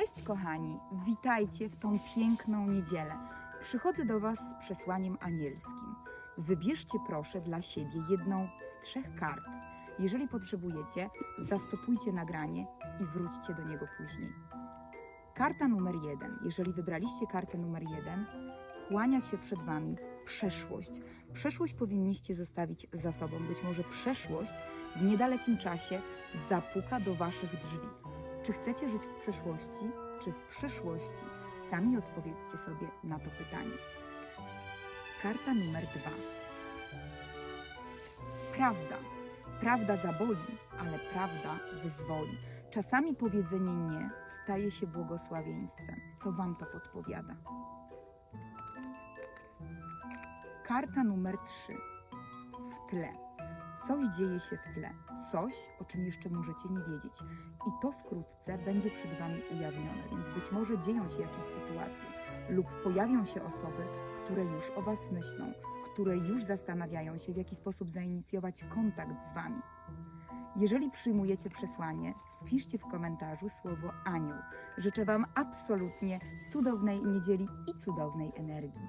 Cześć kochani, witajcie w tą piękną niedzielę. Przychodzę do Was z przesłaniem anielskim. Wybierzcie proszę dla siebie jedną z trzech kart. Jeżeli potrzebujecie, zastopujcie nagranie i wróćcie do niego później. Karta numer jeden. Jeżeli wybraliście kartę numer jeden, kłania się przed Wami przeszłość. Przeszłość powinniście zostawić za sobą. Być może przeszłość w niedalekim czasie zapuka do Waszych drzwi. Czy chcecie żyć w przeszłości, czy w przyszłości? Sami odpowiedzcie sobie na to pytanie. Karta numer dwa. Prawda. Prawda zaboli, ale prawda wyzwoli. Czasami powiedzenie nie staje się błogosławieństwem. Co Wam to podpowiada? Karta numer trzy. W tle. Coś dzieje się w tle, coś, o czym jeszcze możecie nie wiedzieć. I to wkrótce będzie przed Wami ujawnione, więc być może dzieją się jakieś sytuacje lub pojawią się osoby, które już o Was myślą, które już zastanawiają się, w jaki sposób zainicjować kontakt z Wami. Jeżeli przyjmujecie przesłanie, wpiszcie w komentarzu słowo anioł. Życzę Wam absolutnie cudownej niedzieli i cudownej energii.